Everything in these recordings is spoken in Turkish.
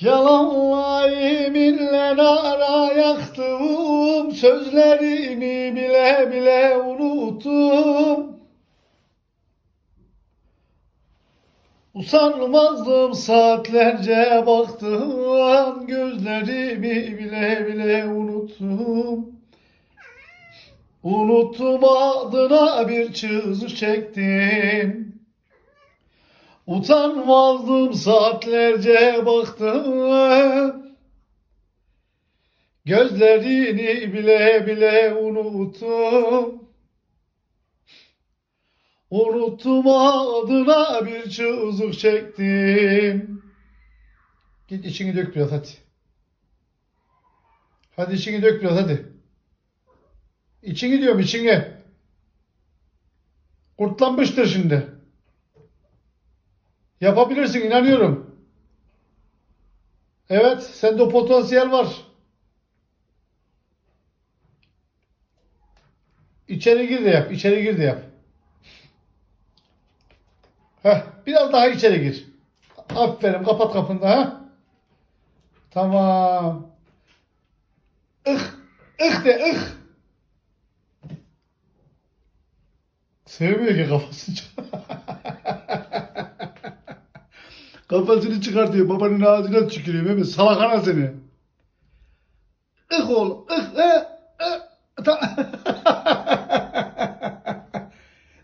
Yalanla yeminle ara yaktım Sözlerimi bile bile unuttum. Usanmazdım saatlerce baktım Gözlerimi bile bile unuttum. Unuttum adına bir çığlık çektim Utanmazdım saatlerce baktım Gözlerini bile bile unuttum. Unuttum adına bir çığlık çektim. Git içini dök biraz hadi. Hadi içini dök biraz hadi. İçini diyorum içini. Kurtlanmıştır şimdi Yapabilirsin inanıyorum. Evet, sende o potansiyel var. İçeri gir de yap, içeri gir de yap. Heh, biraz daha içeri gir. Aferin, kapat kapını da ha. Tamam. Ih, ih de ih. Sevmiyor ki kafasını Kafasını çıkartıyor. Babanın ağzına tükürüyor. Mehmet salak ana seni. Ih oğlum. ih, ih. Ta-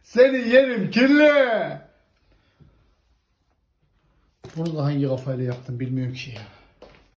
seni yerim kirli. Bunu da hangi kafayla yaptım bilmiyorum ki ya.